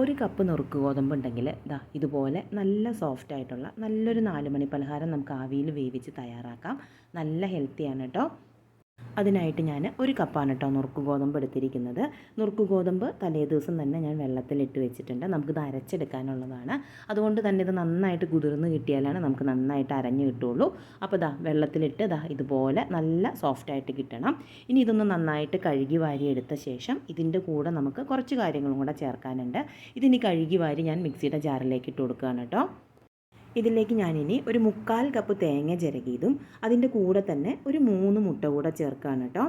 ഒരു കപ്പ് നുറുക്ക് ഗോതമ്പ് ഉണ്ടെങ്കിൽ ദാ ഇതുപോലെ നല്ല സോഫ്റ്റ് ആയിട്ടുള്ള നല്ലൊരു നാലുമണി പലഹാരം നമുക്ക് ആവിയിൽ വേവിച്ച് തയ്യാറാക്കാം. നല്ല ഹെൽത്തിയാണ് കേട്ടോ അതിനായിട്ട് ഞാൻ ഒരു കപ്പാണ് കേട്ടോ നുറുക്ക് ഗോതമ്പ് എടുത്തിരിക്കുന്നത്. നുറുക്ക് ഗോതമ്പ് തലേ ദിവസം തന്നെ ഞാൻ വെള്ളത്തിലിട്ട് വെച്ചിട്ടുണ്ട്. നമുക്ക് നമുക്കിത് അരച്ചെടുക്കാനുള്ളതാണ്. അതുകൊണ്ട് തന്നെ ഇത് നന്നായിട്ട് കുതിർന്ന് കിട്ടിയാലാണ് നമുക്ക് നന്നായിട്ട് അരഞ്ഞ് കിട്ടുള്ളൂ. അപ്പോൾ ദാ വെള്ളത്തിലിട്ട് ദാ ഇതുപോലെ നല്ല സോഫ്റ്റായിട്ട് കിട്ടണം. ഇനി ഇതൊന്ന് നന്നായിട്ട് കഴുകി വാരി എടുത്ത ശേഷം ഇതിന്റെ കൂടെ നമുക്ക് കുറച്ച് കാര്യങ്ങളും കൂടെ ചേർക്കാനുണ്ട്. ഇതിനി കഴുകി വാരി ഞാൻ മിക്സിയുടെ ജാറിലേക്ക് ഇട്ട് കൊടുക്കുകയാണ് കേട്ടോ. ഇതിലേക്ക് ഞാനിനി ഒരു മുക്കാൽ കപ്പ് തേങ്ങ ചിരകിയതും അതിന്റെ കൂടെ തന്നെ ഒരു മൂന്ന് മുട്ട കൂടെ ചേർക്കുകയാണ് കേട്ടോ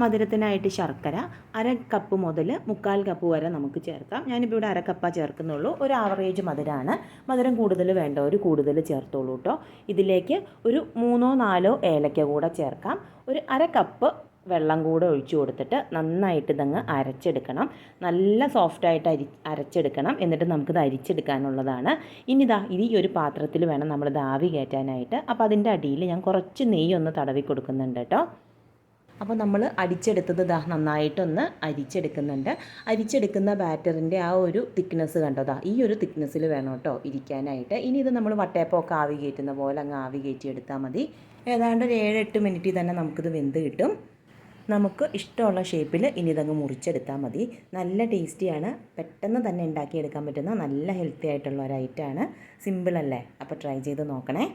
മധുരത്തിനായിട്ട് ശർക്കര അര കപ്പ് മുതൽ മുക്കാൽ കപ്പ് വരെ നമുക്ക് ചേർക്കാം. ഞാനിപ്പോൾ ഇവിടെ അര ചേർക്കുന്നുള്ളൂ. ഒരു ആവറേജ് മധുരമാണ് മധുരം കൂടുതൽ വേണ്ട ഒരു കൂടുതൽ ചേർത്തോളൂ കേട്ടോ ഇതിലേക്ക് ഒരു മൂന്നോ നാലോ ഏലക്ക കൂടെ ചേർക്കാം. ഒരു അര കപ്പ് വെള്ളം കൂടെ ഒഴിച്ചു കൊടുത്തിട്ട് നന്നായിട്ട് ഇതങ്ങ് അരച്ചെടുക്കണം. നല്ല സോഫ്റ്റായിട്ട് അരി അരച്ചെടുക്കണം. എന്നിട്ട് നമുക്കിത് അരിച്ചെടുക്കാനുള്ളതാണ്. ഇനി ഇതാ ഈ ഒരു പാത്രത്തിൽ വേണം നമ്മളിത് ആവി കയറ്റാനായിട്ട്. അപ്പോൾ അതിന്റെ അടിയിൽ ഞാൻ കുറച്ച് നെയ്യ് ഒന്ന് തടവി കൊടുക്കുന്നുണ്ട് കേട്ടോ. അപ്പോൾ നമ്മൾ അടിച്ചെടുത്തത് ദാ നന്നായിട്ടൊന്ന് അരിച്ചെടുക്കുന്നുണ്ട്. അരിച്ചെടുക്കുന്ന ബാറ്ററിന്റെ ആ ഒരു തിക്നെസ് കണ്ടോ? ഈ ഒരു തിക്നെസ്സിൽ വേണം കേട്ടോ ഇരിക്കാനായിട്ട്. ഇനി ഇത് നമ്മൾ വട്ടയപ്പമൊക്കെ ആവി കയറ്റുന്ന പോലെ അങ്ങ് ആവി കയറ്റി എടുത്താൽ മതി. ഏതാണ്ട് ഒരു ഏഴെട്ട് മിനിറ്റിൽ തന്നെ നമുക്കിത് വെന്ത് കിട്ടും. നമുക്ക് ഇഷ്ടമുള്ള ഷേപ്പിൽ ഇനി ഇതങ്ങ് മുറിച്ചെടുത്താൽ മതി. നല്ല ടേസ്റ്റിയാണ് പെട്ടെന്ന് തന്നെ ഉണ്ടാക്കിയെടുക്കാൻ പറ്റുന്ന നല്ല ഹെൽത്തി ആയിട്ടുള്ള ഒരു ഐറ്റമാണ് സിമ്പിളല്ലേ അപ്പോൾ ട്രൈ ചെയ്ത് നോക്കണേ.